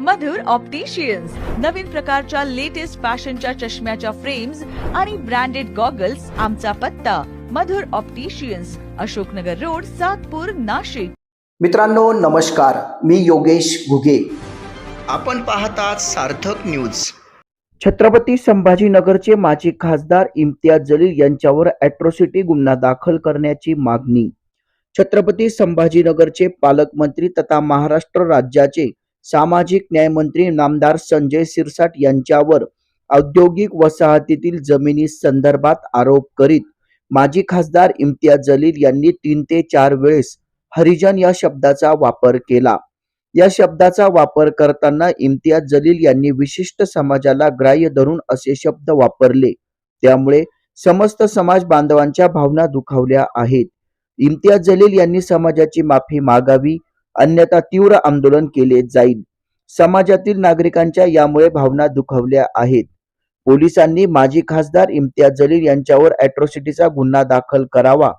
मधुर opticians नवीन प्रकारच्या latest फॅशनच्या चष्म्याच्या फ्रेम्स आणि ब्रँडेड गॉगल्स आमचा पत्ता. Madhur opticians Ashoknagar road Satpur Nashik. मित्रांनो नमस्कार. मी योगेश घुगे. आपण पाहतात सार्थक न्यूज छत्रपती संभाजीनगरचे माजी खासदार इम्तियाज जलील यांच्यावर अॅट्रॉसिटी गुन्हा दाखल करण्याची मागणी. छत्रपती संभाजीनगरचे पालकमंत्री तथा महाराष्ट्र राज्याचे सामाजिक न्यायमंत्री नामदार संजय सिरसाट यांच्यावर औद्योगिक वसाहतीतील जमिनी संदर्भात आरोप करीत माजी खासदार इम्तियाज जलील यांनी तीन ते चार वेळेस हरिजन या शब्दाचा वापर केला. या शब्दाचा वापर करताना इम्तियाज जलील यांनी विशिष्ट समाजाला ग्राह्य धरून असे शब्द वापरले. त्यामुळे समस्त समाज बांधवांच्या भावना दुखावल्या आहेत. इम्तियाज जलील यांनी समाजाची माफी मागावी अन्यथा तीव्र आंदोलन केले जाईल. समाजातील नागरिकांच्या यामुळे भावना दुखावल्या आहेत. पोलिसांनी माजी खासदार इम्तियाज जलील यांच्यावर अॅट्रॉसिटीचा गुन्हा दाखल करावा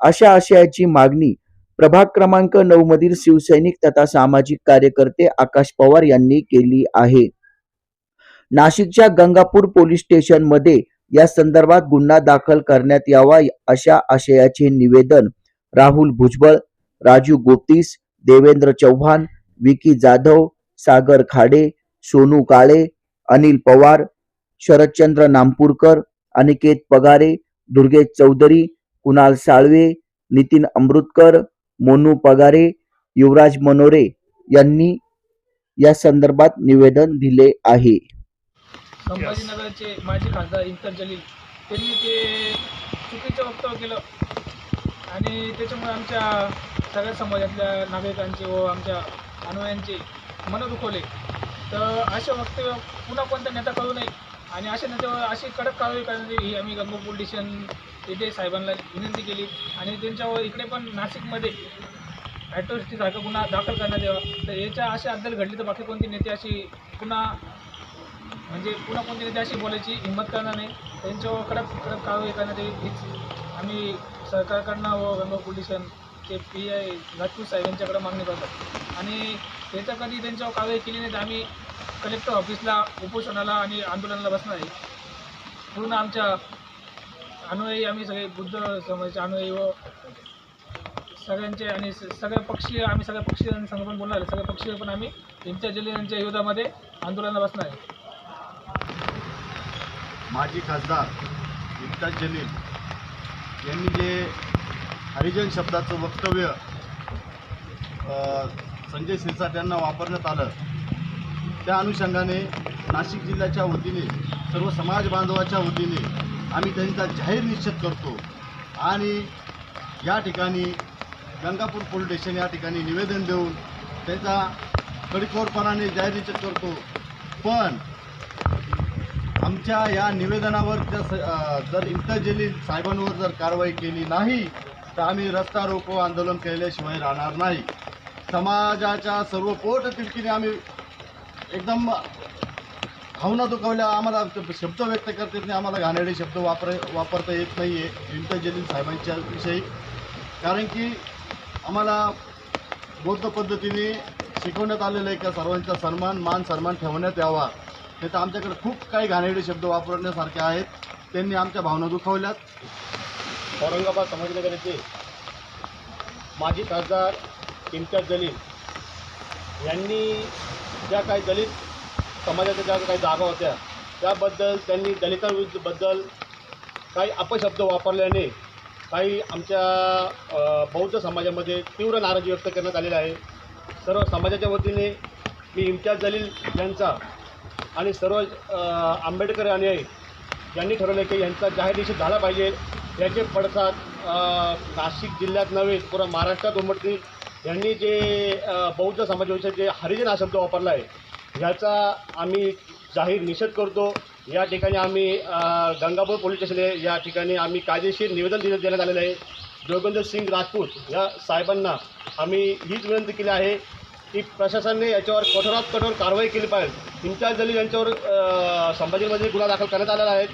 अशा आशयाची मागणी प्रभाग क्रमांक नऊ मधील शिवसैनिक तथा सामाजिक कार्यकर्ते आकाश पवार यांनी केली आहे. नाशिकच्या गंगापूर पोलीस स्टेशनमध्ये या संदर्भात गुन्हा दाखल करण्यात यावा अशा आशयाचे निवेदन राहुल भुजबळ राजू गोपतीस देवेंद्र चव्हाण विकी जाधव सागर खाडे सोनू काळे अनिल पवार शरदचंद्र नामपूरकर अनिकेत पगारे दुर्गेश चौधरी कुणाल साळवे नितीन अमृतकर मोनू पगारे युवराज मनोरे यांनी या संदर्भात निवेदन दिले आहे. संभाजीनगरचे माजी खासदार इम्तियाज जलील त्यांनी ते चुकीचं वक्तव्य केलं. आणि त्याच्यामुळे आमच्या सगळ्या समाजातल्या नागरिकांचे व आमच्या अनुयांचे मन दुखवले तर असे वक्तव्य पुन्हा कोणत्या नेता करू नये. आणि अशा नेत्यावर अशी कडक कारवाई करण्याची ही आम्ही गंगो पोलीस स्टेशन येथे साहेबांना विनंती केली. आणि त्यांच्यावर इकडे पण नाशिकमध्ये ॲट्रॉसिटीसारखा गुन्हा दाखल करण्यात यावा. तर याच्या अशी अद्दल घडली तर बाकी कोणती नेते अशी पुन्हा म्हणजे पुन्हा कोणती नेते अशी बोलायची हिंमत करणार नाही. त्यांच्यावर कडक कडक कारवाई करण्यात येईल. हीच आम्ही सरकारकडनं व गंगा ते पी आय राजपूत साहेब यांच्याकडे मागणी करतात. आणि त्याच्या कधी त्यांच्यावर कारवाई केली नाही तर आम्ही कलेक्टर ऑफिसला उपोषणाला आणि आंदोलनाला बसणार आहे. पूर्ण आमच्या अनुयायी आम्ही सगळे बुद्ध समाजाचे अनुयायी व सगळ्यांचे आणि सगळ्या पक्षीय आम्ही सगळ्या पक्षीयांसंग पण बोलणार आहे. सगळ्या पक्षीय पण आम्ही त्यांच्या जिल्ह्यांच्या युद्धामध्ये विरोधामध्ये आंदोलनाला बसणार आहे. माजी खासदार इम्ताज जलील यांनी जे हरिजन शब्दाचं वक्तव्य संजय सिरसाट यांना वापरण्यात आलं. त्या अनुषंगाने नाशिक जिल्ह्याच्या वतीने सर्व समाज बांधवाच्या वतीने आम्ही त्यांचा जाहीर निषेध करतो. आणि या ठिकाणी गंगापूर पोलीस स्टेशन या ठिकाणी निवेदन देऊन त्यांचा कडकोरपणाने जाहीर निषेध करतो. पण आमच्या या निवेदनावर जर स- जर इम्तियाज साहेबांवर जर कारवाई केली नाही तर आम्ही रस्ता रोको आंदोलन केल्याशिवाय राहणार नाही. समाजाच्या सर्व पोट तिडकीने आम्ही एकदम भावना दुखावल्या. आम्हाला शब्द व्यक्त करता येत नाही. आम्हाला घाणेडे शब्द वापर वापरता येत नाही आहे इम्तियाज जलील साहेबांच्या विषयी. कारण की आम्हाला बौद्ध पद्धतीने शिकवण्यात आलेलं आहे का? सर्वांचा सन्मान मान सन्मान ठेवण्यात यावा. नाही तर आमच्याकडे खूप काही घाणेडे शब्द वापरण्यासारखे आहेत. त्यांनी आमच्या भावना दुखावल्यात. औरंगाबाद समाजनगर येथे माजी खासदार इम्तियाज जलील यांनी ज्या काही दलित समाजाच्या ज्या काही जागा होत्या त्याबद्दल त्यांनी दलितांविरुद्धबद्दल काही अपशब्द वापरल्याने काही आमच्या बौद्ध समाजामध्ये तीव्र नाराजी व्यक्त करण्यात आलेला आहे. सर्व समाजाच्या वतीने मी इम्तियाज जलील यांचा आणि सर्व आंबेडकर अनुयायी यांनी ठरवलं की यांचा जाहीर निषेध झाला पाहिजे. याचे पडसाद नाशिक जिल्ह्यात नव्हे पुरा महाराष्ट्रात उमटतील. यांनी जे बौद्ध समाजाविषयी जे हरिजन हा शब्द वापरला आहे याचा आम्ही जाहीर निषेध करतो. या ठिकाणी आम्ही गंगापूर पोलीस स्टेशन आहे या ठिकाणी आम्ही कायदेशीर निवेदन दिले देण्यात आलेलं आहे. जोगेंद्र सिंग राजपूत या साहेबांना आम्ही हीच विनंती केली आहे की प्रशासनाने याच्यावर कठोरात कठोर कारवाई केली पाहिजे. इम्तियाज जलील यांच्यावर संभाजीमध्ये गुन्हा दाखल करण्यात आलेला आहे.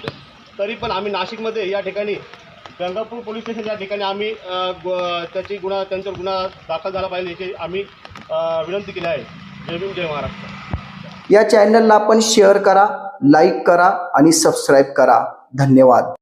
तरी पण आम्ही नाशिकमध्ये या ठिकाणी गंगापूर पोलीस स्टेशन या ठिकाणी आम्ही गु- त्याची गुन्हा त्यांच्यावर गुन्हा दाखल झाला पाहिजे याची आम्ही विनंती केली आहे. जय भीम जय महाराष्ट्र. या चॅनलला आपण शेअर करा लाईक करा आणि सबस्क्राईब करा. धन्यवाद.